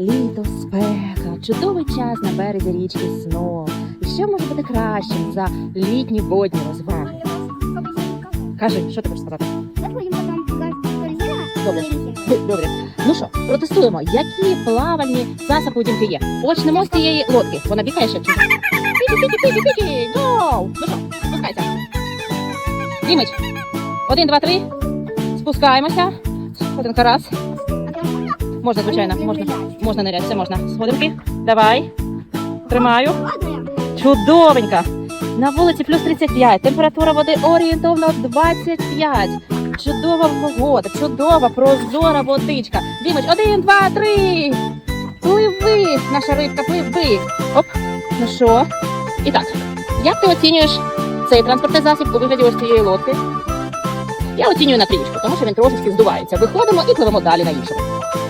Літо, спека, чудовий час на березі річки Сно. І що може бути кращим за літні водні розваги? Кажи, що ти хочеш сказати? Добре. Добре. Ну що, протестуємо, які плавальні засоби у дімки є. Почнемо з цієї лодки. Вона бігає ще піки. Гоу! Ну що, спускайся. Дімич. Один, два, три. Спускаємося. Сходинка раз. Можна, звичайно, можна. Можна ниряти, все можна. Сходинки. Давай. Тримаю. Чудовенька. На вулиці плюс 35. Температура води орієнтовно 25. Чудова погода, чудова, прозора водичка. Дімич, один, два, три. Пливи, наша рибка, пливи. Оп. Ну що? І так, як ти оцінюєш цей транспортний засіб у вигляді ось цієї лодки? Я оцінюю на трічку, тому що він трошечки здувається. Виходимо і пливемо далі на іншому.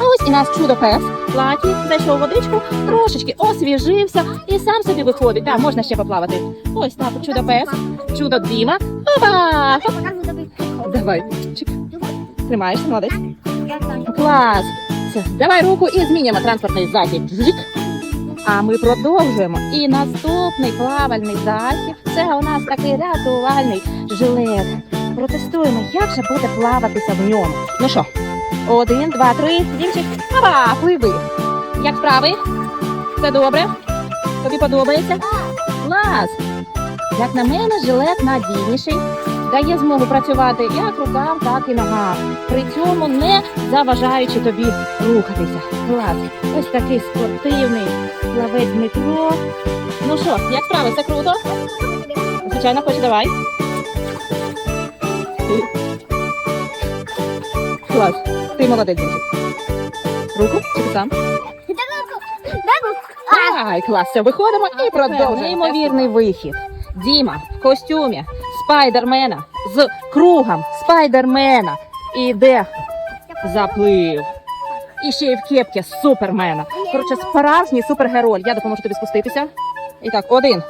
А ось і наш чудо пес платі зайшов водичку, трошечки освіжився і сам собі виходить. Так, можна ще поплавати. Ось так, чудо пес, чудо Діма. Опа! Давай, чик. Тримаєшся, молодець. Клас! Все, давай руку і змінюємо транспортний. Жик. А ми продовжуємо. І наступний плавальний засіб це у нас такий рятувальний жилет. Протестуємо, як же буде плаватися в ньому. Ну що, один, два, три, дівчик. Опа, пливи. Як справи? Все добре? Тобі подобається? Клас! Як на мене, жилет надійніший, дає змогу працювати як рукам, так і ногам. При цьому не заважаючи тобі рухатися. Клас! Ось такий спортивний плавець Дмитро. Ну що, як справи? Все круто? Звичайно, хоч давай. Клас. Ти молодець. Руку чи сам? Ай, клас, все, виходимо і продовжуємо. Неймовірний вихід. Діма в костюмі спайдермена з кругом спайдермена іде заплив. І ще й в кепці супермена. Коротше, справжній супергерой. Я допоможу тобі спуститися. І так, один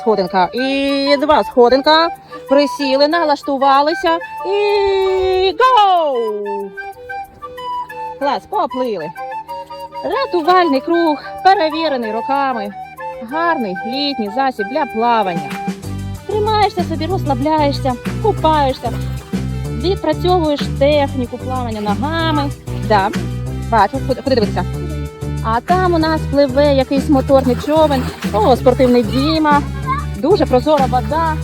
сходинка і два сходинка. Присіли, налаштувалися і гоу! Клас, поплили. Рятувальний круг, перевірений роками. Гарний літній засіб для плавання. Тримаєшся собі, розслабляєшся, купаєшся, відпрацьовуєш техніку плавання ногами. Да, бачу, куди дивитися? А там у нас пливе якийсь моторний човен, о, спортивний Діма, дуже прозора вода.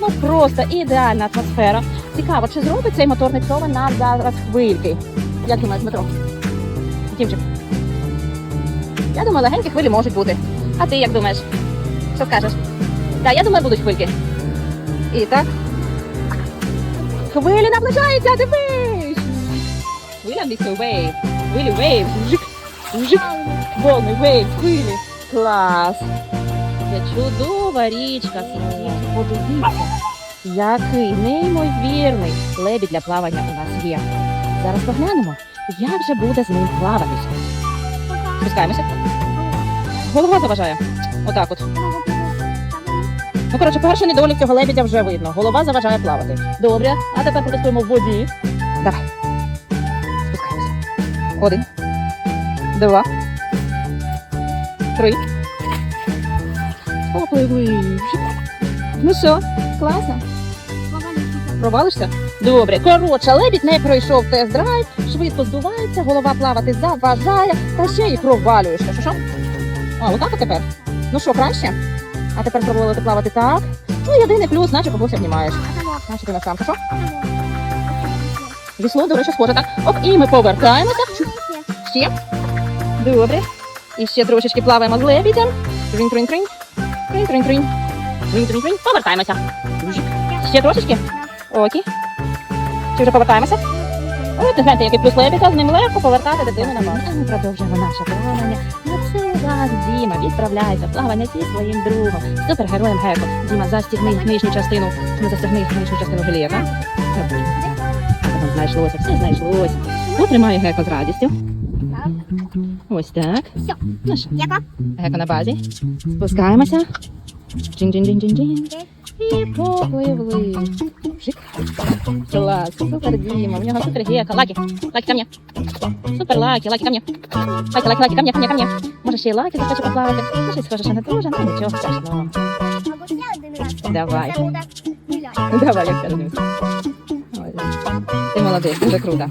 Ну просто ідеальна атмосфера. Цікаво, чи зробить цей моторний човен нам зараз хвильки? Як думаєш, Дмитро? Дімчик? Я думаю, легенькі хвилі можуть бути. А ти як думаєш? Що скажеш? Так, я думаю, будуть хвильки. І так. Хвилі наближаються, дивись! Хвиля англійською wave. Хвилі wave. Жик, жик. Волни, wave, хвилі. Клас. Це чудова річка. Сидіть, подивіться. Який неймовірний лебідь для плавання у нас є. Зараз поглянемо, як же буде з ним плаватися. Спускаємося. Голова заважає. Отак от. Ну, коротше, перший недолік цього лебедя вже видно. Голова заважає плавати. Добре, а тепер протестуємо в воді. Давай. Спускаємося. Один. Два. Три. Попливи. Ну що, класно? Провалишся? Добре. Коротше, лебідь не пройшов тест-драйв, швидко здувається, голова плавати заважає, та ще й провалюєшся. Що що? А, отак от тепер. Ну що, краще? А тепер спробували плавати так. Ну, єдиний плюс, наче когось обнімаєш. Наче ти на самка. Що? Вісло, до речі, схоже так. Оп, і ми повертаємося. Ще. Добре. І ще трошечки плаваємо з лебідем. Тринь, тринь, тринь. Повертаємося. Ще трошечки. Окей. Чи вже повертаємося? От, гляньте, який плюс лебідя, з ним легко повертати дитину на базу. Ми продовжуємо наше плавання. На цей раз Діма відправляється в плавання зі своїм другом, супергероєм Геко. Діма, застігни нижню частину, не застягни нижню частину жилета. Знайшлося, все знайшлося. Потримає Геко з радістю. Ось так. Всьо. Ну що, Яка? Геко на базі. Спускаємося. Джин-джин-джин-джин-джин. І попливли. Жик. Клас, супер Діма, в нього супер гека. Лакі, лакі, ко мне. Супер лакі, лакі, ко мне. Лакі, лакі, лакі, ко мне, ко мне, ко мне. Може ще й лакі захоче поплавати. Ну, щось схоже, що не дуже, ну нічого страшного. Давай. Давай, як скажу. Ти молодець, дуже круто.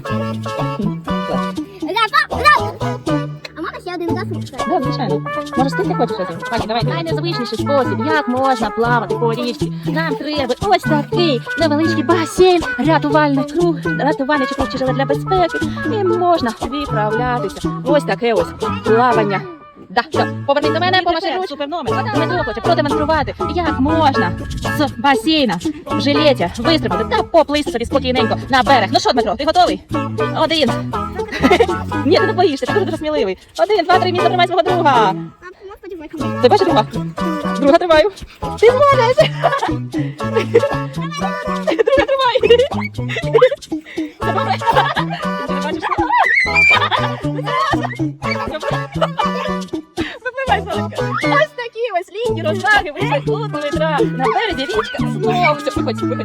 Да, звичайно. Може, ти хочеш один? Пані, давай. Найнезвичніший спосіб, як можна плавати по річці. Нам треба ось такий невеличкий басейн, рятувальний круг, рятувальний чи круг чи для безпеки. І можна відправлятися. Ось таке ось плавання. Да, все. Повернись до мене, помаши ручку. Дмитро хоче продемонструвати, як можна з басейна в жилеті вистрибнути та поплисти собі спокійненько на берег. Ну що, Дмитро, ти готовий? Один. Ні, ти не боїшся, ти дуже сміливий. Один, два, три, місце тримай свого друга. Ти бачиш друга? Друга тримаю. Ти зможеш. Друга тримай. Випливай. Ось такі ось літні розваги вийшли тут, Дмитра. На березі річка. Знов. Все, виходь.